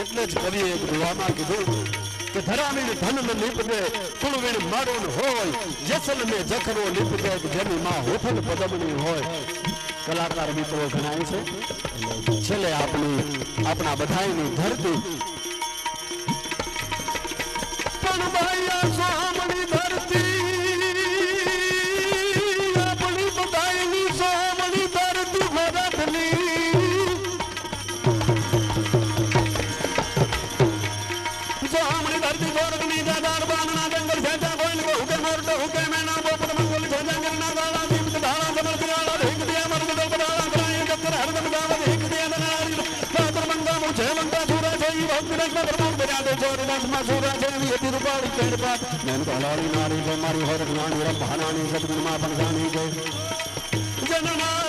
એટલે જ કવિએ રૂવામાં કીધું કે ધરાવીને ધન નીપજે કુળવીણ મારું હોય જેસલ ને જખરો નીપજે જેની માં હોઠલ પદમની હોય. કલાકાર મિત્રો ગણાય છે. છેલ્લે આપણી આપણા બધાયની ધરતી સોમની ધરતી સ્વર્ગની દાદાર બાણના જંગલ છેટા બોલ કો હુકે મોરટો હુકે મેના બોપર મંગલ છેટા ગરના દાડા દીપ ધારા સમર કિરાળા ઢેક દિયા જનનારી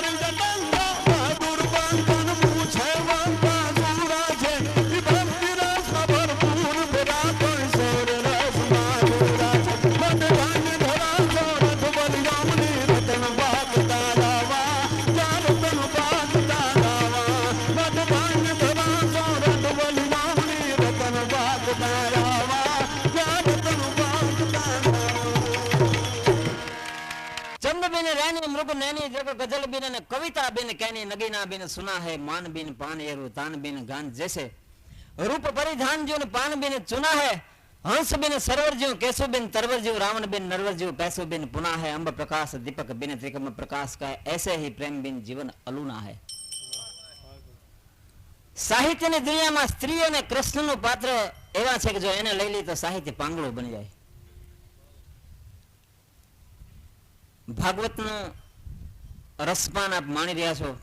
આનંદબેન રાની મૃગ નાની, જગ ગઝલબેન અને કવિતાબેન કેની નગીનાબેન સુના હે માનબેન પાન એરુ તાનબેન, ગાન જેસે. રૂપ પરિધાન જ્યો પાનબેન ચુના હે હંસબેન સરવરજ્યો કેશુબેન તરવરજ્યો રાવણબેન નરવરજ્યો પૈસુબેન પુના હે અંબ પ્રકાશ દીપક બિન ત્રિકમ પ્રકાશ કા એસે હી પ્રેમ બિન જીવન અલુના હે સાહિત્યની દુનિયામાં સ્ત્રી અને કૃષ્ણનું પાત્ર એવા છે કે જો એને લઈ લે તો સાહિત્ય પાંગળું બની જાય. ભાગવતનું રસપાન આપ માણી રહ્યા છો?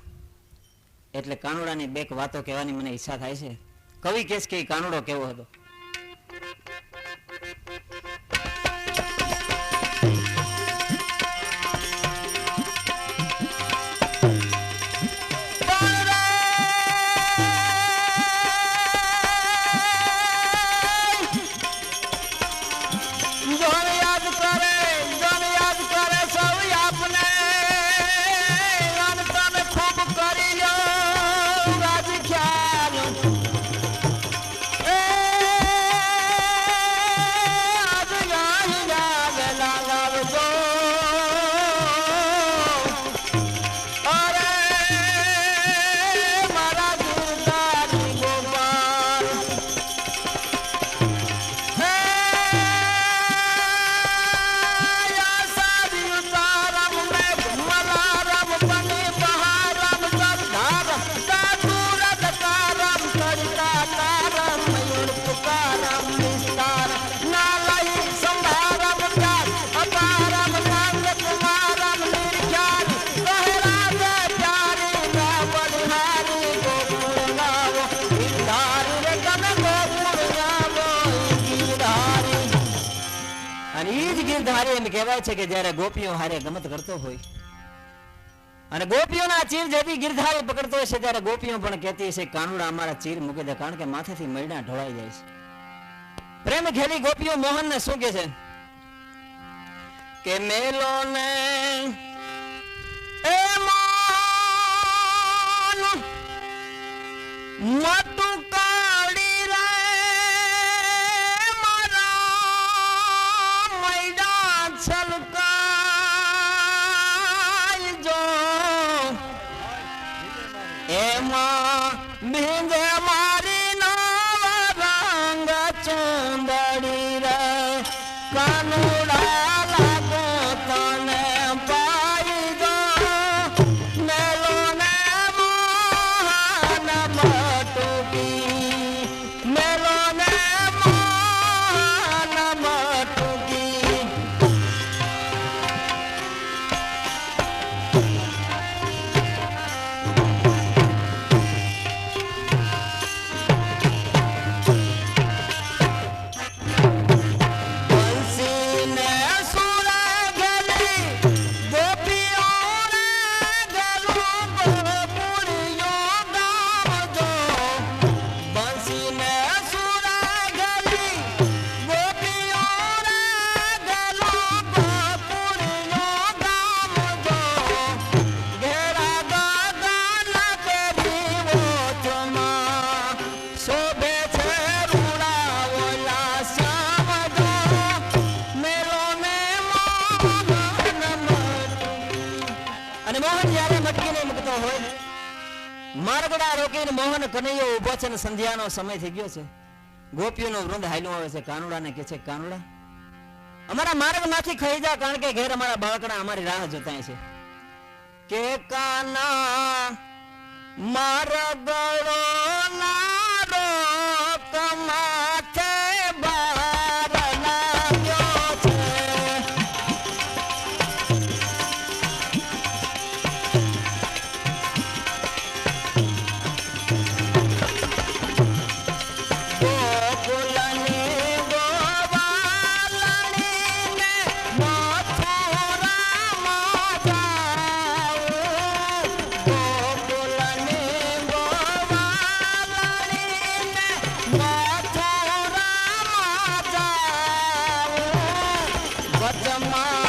એટલે કાનુડાની બે વાતો કહેવાની મને ઈચ્છા થાય છે. કવિ કેસ કે કાનુડો કેવો હતો? અને એ જ ગીરધારી એમ કહેવાય છે કે જ્યારે ગોપીઓ હારે ગમત કરતો હોય. અને ગોપીઓના ચીર જેથી ગિરધારી પકડતો હશે ત્યારે ગોપીઓ પણ કહેતી હશે, કાનુડા અમારા ચીર મૂકી દે, કારણ કે માથેથી મૈડા ઢોળાઈ જાય છે. પ્રેમ ઘેલી ગોપીઓ મોહન ને શું કે છે કે મેલો બાગડા રોકીને મોહન કનૈયો ઊભો છે ને સંધ્યાનો સમય થઈ ગયો છે. ગોપીઓનો વૃંદ હાલ્યું આવે છે. કાનુડાને કે છે, કાનુડા, અમારા માર્ગમાંથી ખાઈ જા, કારણ કે ઘેર અમારા બાળકડા અમારી રાહ જોતા છે. કે કાના મારા ગળો जमा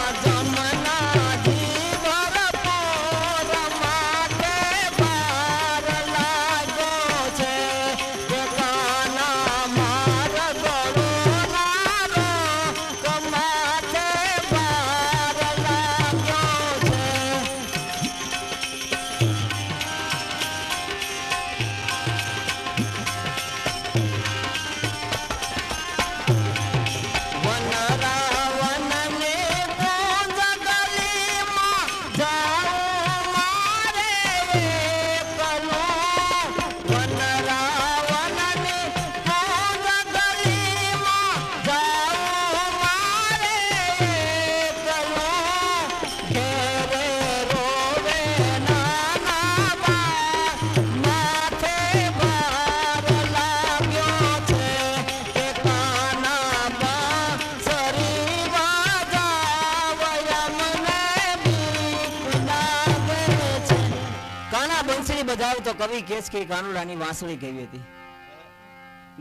કવિ કેસ કે કાનુડાની વાંસળી કેવી હતી?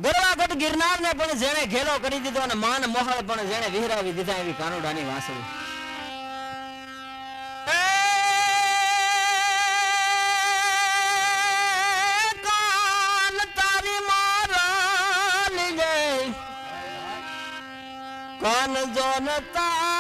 ગરવાગઢ ગિરનાર ને પણ જેણે ઘેલો કરી દીધો અને માન મોહળ પણ જેણે વિહરાવી દીધા એવી કાનુડાની વાંસળી. કાન તારી